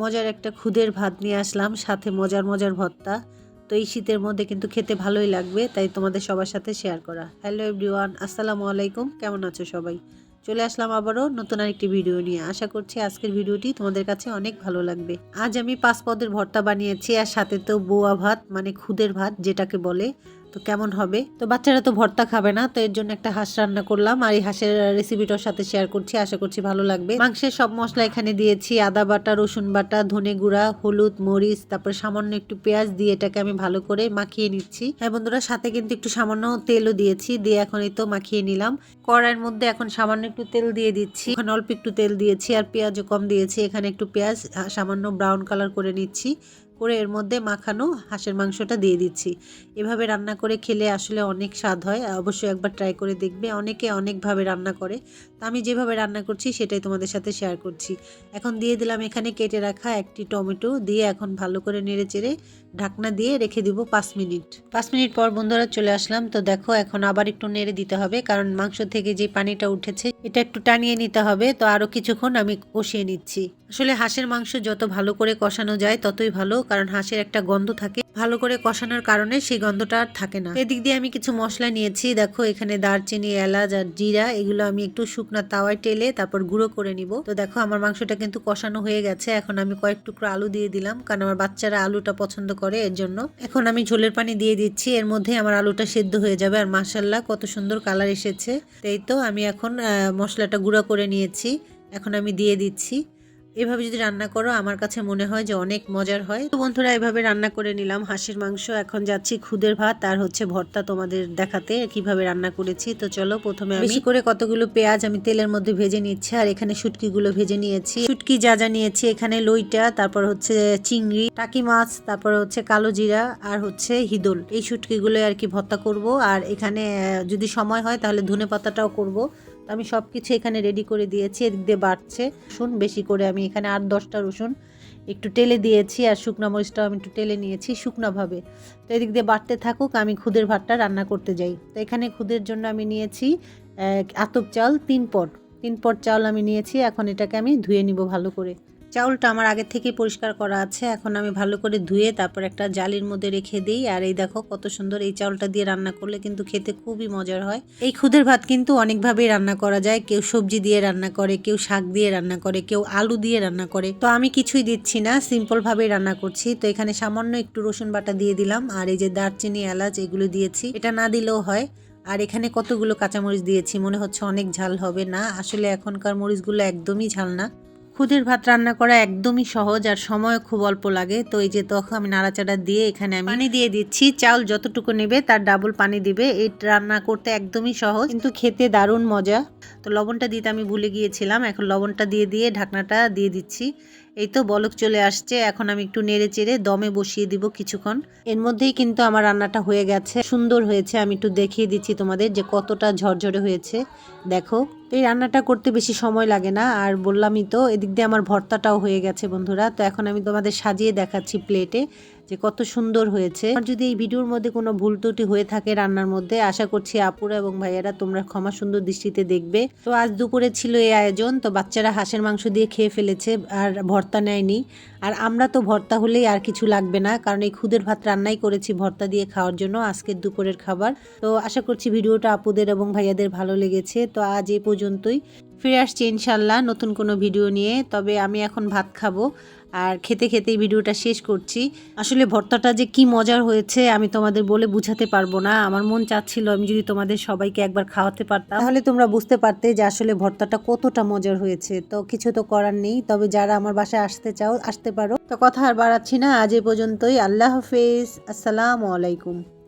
মজার একটা খুদের ভাত নিয়ে আসলাম, সাথে মজার মজার ভর্তা। তো এই শীতের মধ্যে কিন্তু খেতে ভালোই লাগবে, তাই তোমাদের সবার সাথে শেয়ার করা। হ্যালো এভরিওয়ান আসসালামু আলাইকুম, কেমন আছো সবাই? চলে আসলাম আবারও নতুন আরেকটি ভিডিও নিয়ে। আশা করছি আজকের ভিডিওটি তোমাদের কাছে অনেক ভালো লাগবে। আজ আমি পাঁচ পদের ভর্তা বানিয়েছি, আর সাথে তো বোয়া ভাত মানে খুদের ভাত, যেটাকে বলে তো কেমন হবে? তো বাচ্চারা তো ভর্তা খাবে না, তো এর জন্য একটা হাঁস রান্না করলাম। আর এই হাঁসের রেসিপিটার সাথে শেয়ার করছি, আশা করছি ভালো লাগবে। মাংসের সব মশলা এখানে দিয়েছি, আদা বাটা, রসুন বাটা, ধনে গুঁড়া, হলুদ, মরিচ, তারপর সামান্য একটু পেঁয়াজ দিয়ে এটাকে আমি ভালো করে মাখিয়ে নিচ্ছি। হ্যাঁ বন্ধুরা, সাথে কিন্তু একটু সামান্য তেলও দিয়েছি, দিয়ে এখন এই তো মাখিয়ে নিলাম। কড়াইয়ের মধ্যে এখন সামান্য একটু তেল দিয়ে দিচ্ছি। এখন অল্প একটু তেল দিয়েছি আর পেঁয়াজও কম দিয়েছি। এখানে একটু পেঁয়াজ সামান্য ব্রাউন কালার করে নিচ্ছি। করে এর মধ্যে মাখানো হাঁসের মাংসটা দিয়ে দিচ্ছি। এভাবে রান্না করে খেলে আসলে অনেক স্বাদ হয়। অবশ্যই একবার ট্রাই করে দেখবে। অনেকে অনেকভাবে রান্না করে। তো আমি যেভাবে রান্না করছি সেটাই তোমাদের সাথে শেয়ার করছি। এখন দিয়ে দিলাম এখানে কেটে রাখা একটি টমেটো, দিয়ে এখন ভালো করে নেড়ে চেড়ে ঢাকনা দিয়ে রেখে দিব পাঁচ মিনিট। পাঁচ মিনিট পর বন্ধুরা চলে আসলাম, তো দেখো এখন আবার একটু নেড়ে দিতে হবে, কারণ মাংস থেকে যে পানিটা উঠেছে এটা একটু টানিয়ে নিতে হবে, তো আরও কিছুক্ষণ আমি কষিয়ে নিচ্ছি। আসলে হাঁসের মাংস যত ভালো করে কষানো যায় ততই ভালো, কারণ হাঁসের একটা গন্ধ থাকে ভালো করে কষানোর কারণে সেই গন্ধটা আর থাকে না। এদিক দিয়ে আমি কিছু মশলা নিয়েছি। দেখো, এখানে দারচিনি, এলাচ আর জিরা, এগুলো আমি একটু শুকনা তাওয়ায় টেলে তারপর গুঁড়ো করে নিব। তো দেখো, আমার মাংসটা কিন্তু কষানো হয়ে গেছে। এখন আমি কয়েক টুকরো আলু দিয়ে দিলাম, কারণ আমার বাচ্চারা আলুটা পছন্দ করে, এর জন্য। এখন আমি ঝোলের পানি দিয়ে দিচ্ছি। এর মধ্যে আমার আলুটা সেদ্ধ হয়ে যাবে। আর মাসাল্লাহ কত সুন্দর কালার এসেছে। এই তো আমি এখন মশলাটা গুঁড়ো করে নিয়েছি। এখন আমি দিয়ে দিচ্ছি। এভাবে যদি রান্না করো, আমার কাছে মনে হয় যে অনেক মজার হয়। তো বন্ধুরা, এভাবে রান্না করে নিলাম হাঁসের মাংস। এখন যাচ্ছি খুদের ভাত আর হচ্ছে ভর্তা তোমাদের দেখাতে কীভাবে রান্না করেছি। তো চলো, প্রথমে বেশি করে কতগুলো পেঁয়াজ আমি তেলের মধ্যে ভেজে নিচ্ছি আর এখানে শুটকিগুলো ভেজে নিয়েছি। শুটকি যা যা নিয়েছি, এখানে লইটা, তারপর হচ্ছে চিংড়ি, টাকি মাছ, তারপর হচ্ছে কালো জিরা আর হচ্ছে হিদল। এই শুটকিগুলো আর কি ভর্তা করব। আর এখানে যদি সময় হয় তাহলে ধনে পাতাটাও করব। আমি সব কিছু এখানে রেডি করে দিয়েছি, এদিক দিয়ে বাড়ছে। রসুন, বেশি করে আমি এখানে আট দশটা রসুন একটু টেলে দিয়েছি আর শুকনো মরিচটাও আমি একটু টেলে নিয়েছি শুকনোভাবে। তো এদিক দিয়ে বাড়তে থাকুক, আমি খুদের ভাতটা রান্না করতে যাই। তো এখানে খুদের জন্য আমি নিয়েছি আতপ চাল তিন পট। তিন পট চাল আমি নিয়েছি, এখন এটাকে আমি ধুয়ে নিব ভালো করে। চাউলটা আমার আগে থেকে পরিষ্কার করা আছে। এখন আমি ভালো করে ধুয়ে তারপর একটা জালির মধ্যে রেখে দিই। আর এই দেখো কত সুন্দর এই চাউলটা দিয়ে রান্না করলে কিন্তু খেতে খুবই মজার হয়। এই খুদের ভাত কিন্তু অনেকভাবেই রান্না করা যায়। কেউ সবজি দিয়ে রান্না করে, কেউ শাক দিয়ে রান্না করে, কেউ আলু দিয়ে রান্না করে। তো আমি কিছুই দিচ্ছি না সিম্পল ভাবেই রান্না করছি। তো এখানে সামান্য একটু রসুন বাটা দিয়ে দিলাম। আর এই যে দারচিনি, এলাচ এগুলো দিয়েছি। এটা না দিলেও হয়। আর এখানে কতগুলো কাঁচামরিচ দিয়েছি, মনে হচ্ছে অনেক ঝাল হবে না। আসলে এখনকার মরিচগুলো একদমই ঝাল না। খুদের ভাত রান্না করা একদমই সহজ আর সময় খুব অল্প লাগে। তো এই যে তখন আমি নাড়াচাড়া দিয়ে এখানে আমি পানি দিয়ে দিচ্ছি। চাউল যতটুকু নেবে তার ডাবল পানি দিবে। এই রান্না করতে একদমই সহজ। কিন্তু খেতে দারুণ মজা। তো লবণটা দিতে আমি ভুলে গিয়েছিলাম। এখন লবণটা দিয়ে দিয়ে ঢাকনাটা দিয়ে দিচ্ছি। এই তো বলক চলে আসছে। এখন আমি একটু নেড়ে চেড়ে দমে বসিয়ে দিব কিছুক্ষণ। এর মধ্যেই কিন্তু আমার রান্নাটা হয়ে গেছে। সুন্দর হয়েছে। আমি একটু দেখিয়ে দিচ্ছি তোমাদের যে কতটা ঝরঝরে হয়েছে। দেখো। এই রান্নাটা করতে বেশি সময় লাগে না। আর বললামই তো, এদিক দিয়ে আমার ভর্তাটাও হয়ে গেছে বন্ধুরা। তো এখন আমি তোমাদের সাজিয়ে দেখাচ্ছি প্লেটে যে কত সুন্দর হয়েছে। আর যদি এই ভিডিওর মধ্যে কোনো ভুল ত্রুটি হয়ে থাকে রান্নার মধ্যে, আশা করছি আপুরা এবং ভাইয়ারা তোমরা ক্ষমা সুন্দর দৃষ্টিতে দেখবে। তো আজ দুপুরে ছিল এই আয়োজন, তো বাচ্চারা হাঁসের মাংস দিয়ে খেয়ে ফেলেছে আর ভর্তা নেয়নি। আর আমরা তো ভর্তা হলেই আর কিছু লাগবে না, কারণ এই খুদের ভাত রান্নাই করেছি ভর্তা দিয়ে খাওয়ার জন্য আজকের দুপুরের খাবার। তো আশা করছি ভিডিওটা আপুদের এবং ভাইয়াদের ভালো লেগেছে। তো আজ এই পর্যন্তই। ফিরে আসছি ইনশাল্লাহ নতুন কোনো ভিডিও নিয়ে, তবে আমি এখন ভাত খাব। আর খেতে খেতেই ভিডিওটা শেষ করছি। আসলে ভর্তাটা যে কি মজার হয়েছে আমি তোমাদের বলে বুঝাতে পারব না। আমার মন চাচ্ছিল আমি যদি তোমাদের সবাইকে একবার খাওয়াতে পারতাম। তাহলে তোমরা বুঝতে পারতে যে আসলে ভর্তাটা কতটা মজার হয়েছে। তো কিছু তো করার নেই। তবে যারা আমার বাসায় আসতে চাও, আসতে পারো। তো কথা আর বাড়াচ্ছি না। আজ এ পর্যন্তই। আল্লাহ হাফেজ। আসসালামু আলাইকুম।